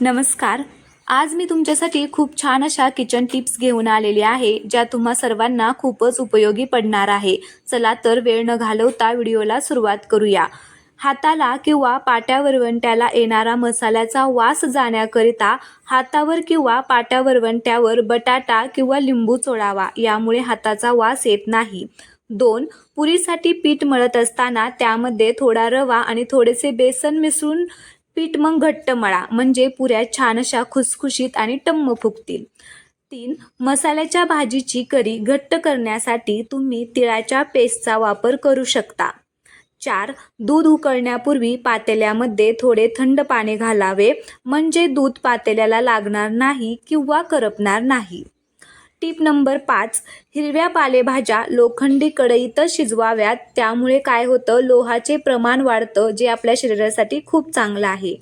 नमस्कार. आज मी तुमच्यासाठी खूप छान अशा किचन टिप्स घेऊन आलेली आहे ज्या तुम्हा सर्वांना खूपच उपयोगी पडणार आहे. चला तर वेळ न घालवता व्हिडिओला सुरुवात करूया. हाताला किंवा पाट्या वरवंट्याला येणारा मसाल्याचा वास जाण्याकरिता हातावर किंवा पाट्या वरवंट्यावर बटाटा किंवा लिंबू चोळावा यामुळे हाताचा वास येत नाही. दोन पुरीसाठी पीठ मळत असताना त्यामध्ये थोडा रवा आणि थोडेसे बेसन मिसळून पीठ मग घट्ट मळा म्हणजे पुऱ्या छान अशा खुसखुशीत आणि टम्म फुगतील. तीन मसाल्याच्या भाजीची करी घट्ट करण्यासाठी तुम्ही तिळाच्या पेस्टचा वापर करू शकता. चार दूध उकळण्यापूर्वी पातेल्यामध्ये थोडे थंड पाणी घालावे म्हणजे दूध पातेल्याला लागणार नाही किंवा करपणार नाही. टीप नंबर पाच हिरव्या पालेभाज्या लोखंडी कढईतच शिजवाव्यात त्यामुळे काय होतं लोहाचे प्रमाण वाढतं जे आपल्या शरीरासाठी खूप चांगलं आहे.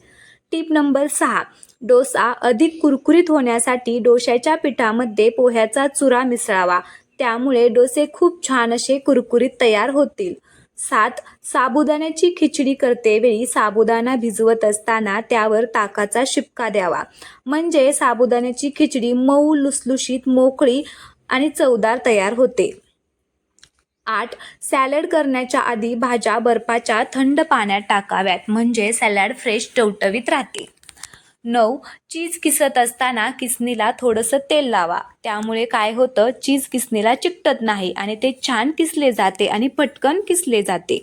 टीप नंबर सहा डोसा अधिक कुरकुरीत होण्यासाठी डोश्याच्या पिठामध्ये पोह्याचा चुरा मिसळावा त्यामुळे डोसे खूप छान असे कुरकुरीत तयार होतील. सात साबुदाण्याची खिचडी करते वेळी साबुदाणा भिजवत असताना त्यावर ताकाचा शिपका द्यावा. म्हणजे साबुदाण्याची खिचडी मऊ लुसलुशीत मोकळी आणि चवदार तयार होते. आठ सॅलड करण्याच्या आधी भाज्या बर्फाच्या थंड पाण्यात टाकाव्यात. म्हणजे सॅलड फ्रेश टवटवीत राहते. नऊ चीज किसत असताना किसनीला थोडंसं तेल लावा. त्यामुळे काय होतं चीज किसनीला चिकटत नाही आणि ते छान किसले जाते आणि पटकन किसले जाते.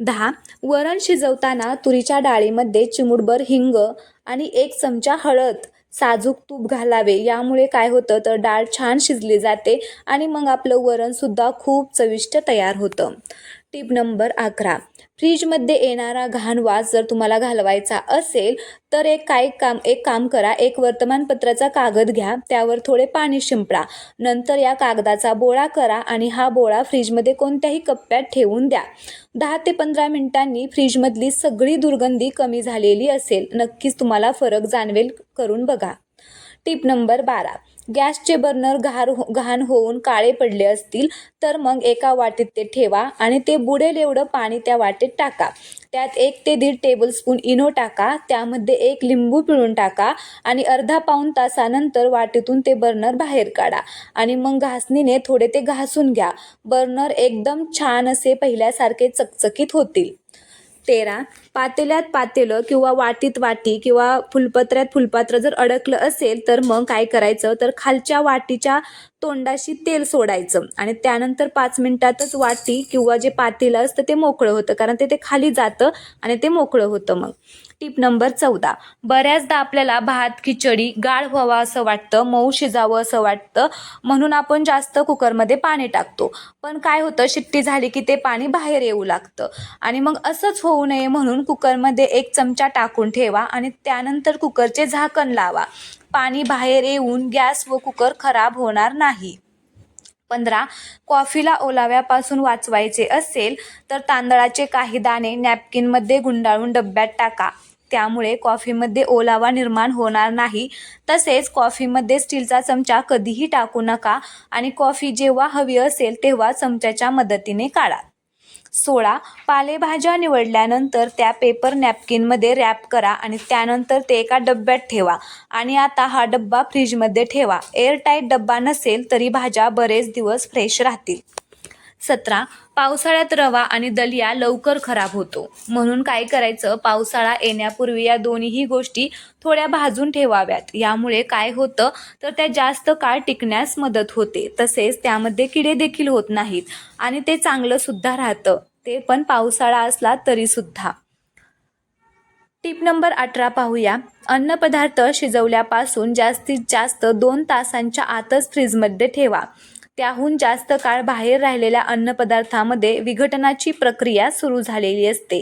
दहा वरण शिजवताना तुरीच्या डाळीमध्ये चिमुडभर हिंग आणि एक चमचा हळद साजूक तूप घालावे. यामुळे काय होतं तर डाळ छान शिजली जाते आणि मग आपलं वरणसुद्धा खूप चविष्ट तयार होतं. टीप नंबर अकरा. फ्रीजमध्ये येणारा घाण वास जर तुम्हाला घालवायचा असेल तर एक काय काम एक काम करा एक वर्तमानपत्राचा कागद घ्या त्यावर थोडे पाणी शिंपडा. नंतर या कागदाचा बोळा करा आणि हा बोळा फ्रीजमध्ये कोणत्याही कप्प्यात ठेवून द्या. दहा ते पंधरा मिनिटांनी फ्रीजमधली सगळी दुर्गंधी कमी झालेली असेल. नक्कीच तुम्हाला फरक जाणवेल करून बघा. टिप नंबर बारा. गॅसचे बर्नर घार हो घाण होऊन काळे पडले असतील तर मग एका वाटीत ते ठेवा आणि ते बुडेल एवढं पाणी त्या वाटीत टाका. त्यात एक ते दीड टेबलस्पून इनो टाका त्यामध्ये एक लिंबू पिळून टाका आणि अर्धा पाऊण तासानंतर वाटीतून ते बर्नर बाहेर काढा आणि मग घासणीने थोडे ते घासून घ्या. बर्नर एकदम छान असे पहिल्यासारखे चकचकीत होतील. तेरा पातेल्यात पातेलं किंवा वाटीत वाटी किंवा फुलपत्र्यात फुलपात्र जर अडकलं असेल तर मग काय करायचं? तर खालच्या वाटीच्या तोंडाशी तेल सोडायचं आणि त्यानंतर पाच मिनिटातच वाटी किंवा जे पातेलं असतं ते मोकळं होतं कारण ते ते खाली जातं आणि ते मोकळं होतं मग. टिप नंबर चौदा. बऱ्याचदा आपल्याला भात खिचडी गाळ व्हावा असं वाटतं मऊ शिजावं असं वाटतं. म्हणून आपण जास्त कुकरमध्ये पाणी टाकतो. पण काय होतं शिट्टी झाली की ते पाणी बाहेर येऊ लागतं. आणि मग असंच होऊ नये म्हणून कुकरमध्ये एक चमचा टाकून ठेवा आणि त्यानंतर कुकरचे झाकण लावा. पाणी बाहेर येऊन गॅस व कुकर खराब होणार नाही. पंधरा कॉफीला ओलाव्यापासून वाचवायचे असेल तर तांदळाचे काही दाणे नॅपकिनमध्ये गुंडाळून डब्यात टाका. त्यामुळे कॉफीमध्ये ओलावा निर्माण होणार नाही. तसेच कॉफीमध्ये स्टीलचा चमचा कधीही टाकू नका आणि कॉफी जेव्हा हवी असेल तेव्हा चमच्याच्या मदतीने काढा. सोळा पालेभाज्या निवडल्यानंतर त्या पेपर नॅपकिनमध्ये रॅप करा आणि त्यानंतर ते एका डब्यात ठेवा. आणि आता हा डब्बा फ्रीजमध्ये ठेवा. एअरटाईट डब्बा नसेल तरी भाज्या बरेच दिवस फ्रेश राहतील. सतरा पावसाळ्यात रवा आणि दलिया लवकर खराब होतो. म्हणून काय करायचं? पावसाळा येण्यापूर्वी या दोन्हीही गोष्टी थोड्या भाजून ठेवाव्यात. यामुळे काय होतं? तर त्या जास्त काळ टिकण्यास मदत होते. तसेच त्यामध्ये किडे देखील होत नाहीत आणि ते चांगलं सुद्धा राहतं. ते पण पावसाळा असला तरीसुद्धा टीप नंबर अठरा पाहूया. अन्नपदार्थ शिजवल्यापासून जास्तीत जास्त दोन तासांच्या आतच फ्रीजमध्ये ठेवा. त्याहून जास्त काळ बाहेर राहिलेल्या अन्नपदार्थामध्ये विघटनाची प्रक्रिया सुरू झालेली असते.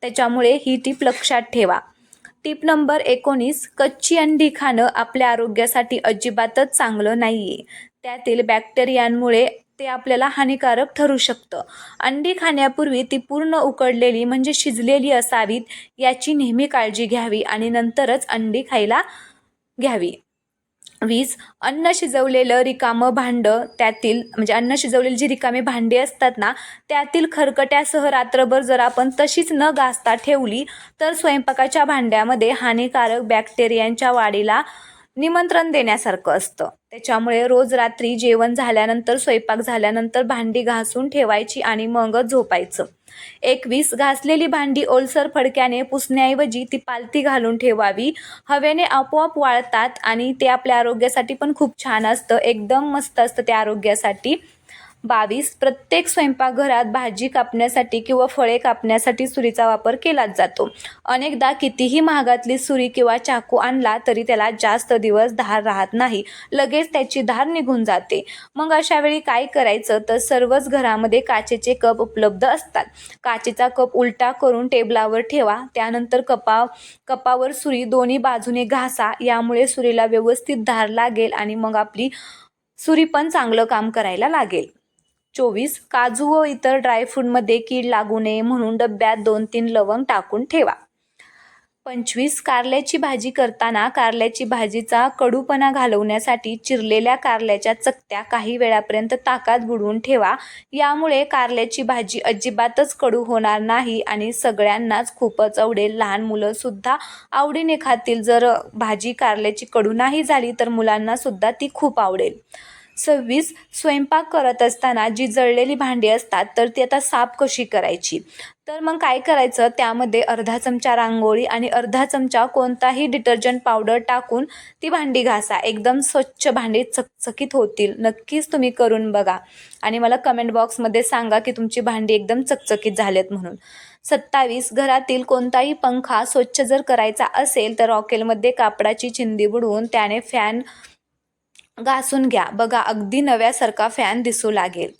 त्याच्यामुळे ही टीप लक्षात ठेवा. टीप नंबर एकोणीस कच्ची अंडी खाणं आपल्या आरोग्यासाठी अजिबातच चांगलं नाही आहे त्यातील बॅक्टेरियांमुळे ते आपल्याला हानिकारक ठरू शकतं. अंडी खाण्यापूर्वी ती पूर्ण उकडलेली म्हणजे शिजलेली असावीत याची नेहमी काळजी घ्यावी आणि नंतरच अंडी खायला घ्यावी. वीस अन्न शिजवलेलं रिकामं भांडं त्यातील म्हणजे अन्न शिजवलेली जी रिकामी भांडी असतात ना त्यातील खरकट्यासह रात्रभर जर आपण तशीच न घासता ठेवली तर स्वयंपाकाच्या भांड्यामध्ये हानिकारक बॅक्टेरियांच्या वाढीला निमंत्रण देण्यासारखं असतं. त्याच्यामुळे रोज रात्री जेवण झाल्यानंतर स्वयंपाक झाल्यानंतर भांडी घासून ठेवायची आणि मगच झोपायचं. एकवीस घासलेली भांडी ओलसर फडक्याने पुसण्याऐवजी ती पालती घालून ठेवावी. हवेने आपोआप वाळतात आणि ते आपल्या आरोग्यासाठी पण खूप छान असतं. एकदम मस्त असतं ते आरोग्यासाठी. बावीस प्रत्येक स्वयंपाकघरात भाजी कापण्यासाठी किंवा फळे कापण्यासाठी सुरीचा वापर केलाच जातो. अनेकदा कितीही महागातली सुरी किंवा चाकू आणला तरी त्याला जास्त दिवस धार राहत नाही. लगेच त्याची धार निघून जाते. मग अशा वेळी काय करायचं? तर सर्वच घरामध्ये काचेचे कप उपलब्ध असतात. काचेचा कप उलटा करून टेबलावर ठेवा. त्यानंतर कपा कपावर सुरी दोन्ही बाजूने घासा. यामुळे सुरीला व्यवस्थित धार लागेल आणि मग आपली सुरी पण चांगलं काम करायला लागेल. चोवीस काजू व इतर ड्रायफ्रूटमध्ये कीड लागू नये म्हणून डब्यात दोन तीन लवंग टाकून ठेवा. पंचवीस कारल्याची भाजी करताना कारल्याची भाजीचा कडूपणा घालवण्यासाठी चिरलेल्या कारल्याच्या चकत्या काही वेळापर्यंत ताकात बुडवून ठेवा. यामुळे कारल्याची भाजी अजिबातच कडू होणार नाही आणि सगळ्यांनाच खूपच आवडेल. लहान मुलंसुद्धा आवडीने खातील. जर भाजी कारल्याची कडू नाही झाली तर मुलांना सुद्धा ती खूप आवडेल. सव्वीस स्वयंपाक करत असताना जी जळलेली भांडी असतात तर ती आता साफ कशी करायची? तर मग काय करायचं? त्यामध्ये अर्धा चमचा रांगोळी आणि अर्धा चमचा कोणताही डिटर्जंट पावडर टाकून ती भांडी घासा. एकदम स्वच्छ भांडी चकचकीत होतील. नक्कीच तुम्ही करून बघा. आणि मला कमेंट बॉक्समध्ये सांगा की तुमची भांडी एकदम चकचकीत झालेत म्हणून. सत्तावीस घरातील कोणताही पंखा स्वच्छ जर करायचा असेल तर रॉकेलमध्ये कापडाची चिंदी बुडवून त्याने फॅन घासून घ्या. बघा अगदी नव्यासारखा फॅन दिसू लागेल.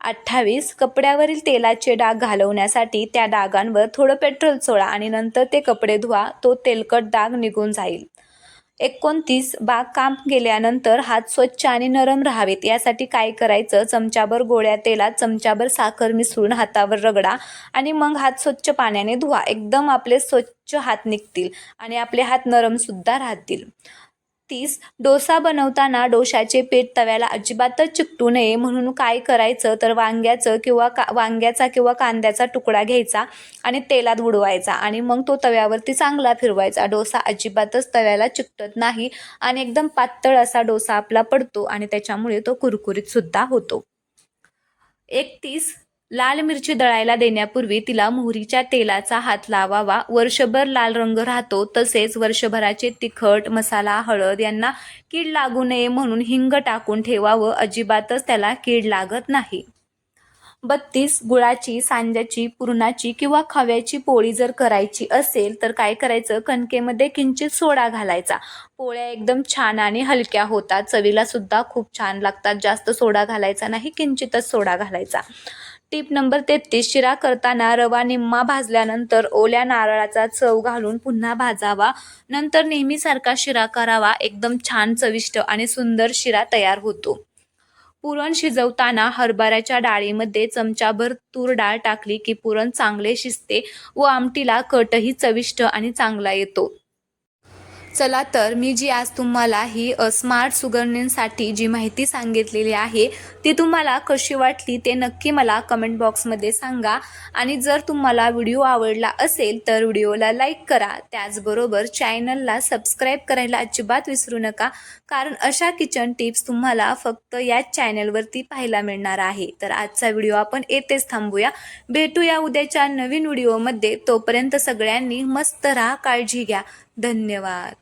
अठ्ठावीस कपड्यावरील तेलाचे डाग घालवण्यासाठी त्या डागांवर थोडं पेट्रोल चोळा आणि नंतर ते कपडे धुवा तो तेलकट डाग निघून जाईल. एकोणतीस बाग काम केल्यानंतर हात स्वच्छ आणि नरम राहावेत. यासाठी काय करायचं? चमच्याभर गोळ्या तेलात चमच्याभर साखर मिसळून हातावर रगडा आणि मग हात स्वच्छ पाण्याने धुवा. एकदम आपले स्वच्छ हात निघतील आणि आपले हात नरमसुद्धा राहतील. तीस डोसा बनवताना डोशाचे पीठ तव्याला अजिबातच चिकटू नये म्हणून काय करायचं तर वांग्याचं किंवा का वांग्याचा किंवा कांद्याचा तुकडा घ्यायचा आणि तेलात बुडवायचा आणि मग तो तव्यावरती चांगला फिरवायचा. डोसा अजिबातच तव्याला चिकटत नाही आणि एकदम पातळ असा डोसा आपला पडतो आणि त्याच्यामुळे तो कुरकुरीतसुद्धा होतो. एकतीस लाल मिरची दळायला देण्यापूर्वी तिला मोहरीच्या तेलाचा हात लावावा. वर्षभर लाल रंग राहतो तसेच वर्षभराचे तिखट मसाला हळद यांना कीड लागू नये म्हणून हिंग टाकून ठेवावं. अजिबातच त्याला कीड लागत नाही. बत्तीस गुळाची सांज्याची पुरणाची किंवा खव्याची पोळी जर करायची असेल तर काय करायचं? कणकेमध्ये किंचित सोडा घालायचा. पोळ्या एकदम छान आणि हलक्या होतात. चवीला सुद्धा खूप छान लागतात. जास्त सोडा घालायचा नाही किंचितच सोडा घालायचा. टीप नंबर तेहतीस शिरा करताना रवा निम्मा भाजल्यानंतर ओल्या नारळाचा चव घालून पुन्हा भाजावा. नंतर नेहमीसारखा शिरा करावा. एकदम छान चविष्ट आणि सुंदर शिरा तयार होतो. पुरण शिजवताना हरभऱ्याच्या डाळीमध्ये चमचाभर तूर डाळ टाकली की पुरण चांगले शिजते व आमटीला कटही चविष्ट आणि चांगला येतो. चला तर मी जी आज तुम्हाला ही स्मार्ट सुगरणींसाठी जी माहिती सांगितलेली आहे ती तुम्हाला कशी वाटली ते नक्की मला कमेंट बॉक्समध्ये सांगा. आणि जर तुम्हाला व्हिडिओ आवडला असेल तर व्हिडिओला लाईक करा. त्याचबरोबर चॅनलला सबस्क्राईब करायला अजिबात विसरू नका. कारण अशा किचन टिप्स तुम्हाला फक्त याच चॅनलवरती पाहायला मिळणार आहे. तर आजचा व्हिडिओ आपण येथेच थांबूया. भेटूया उद्याच्या नवीन व्हिडिओमध्ये. तोपर्यंत सगळ्यांनी मस्त राहा काळजी घ्या. धन्यवाद.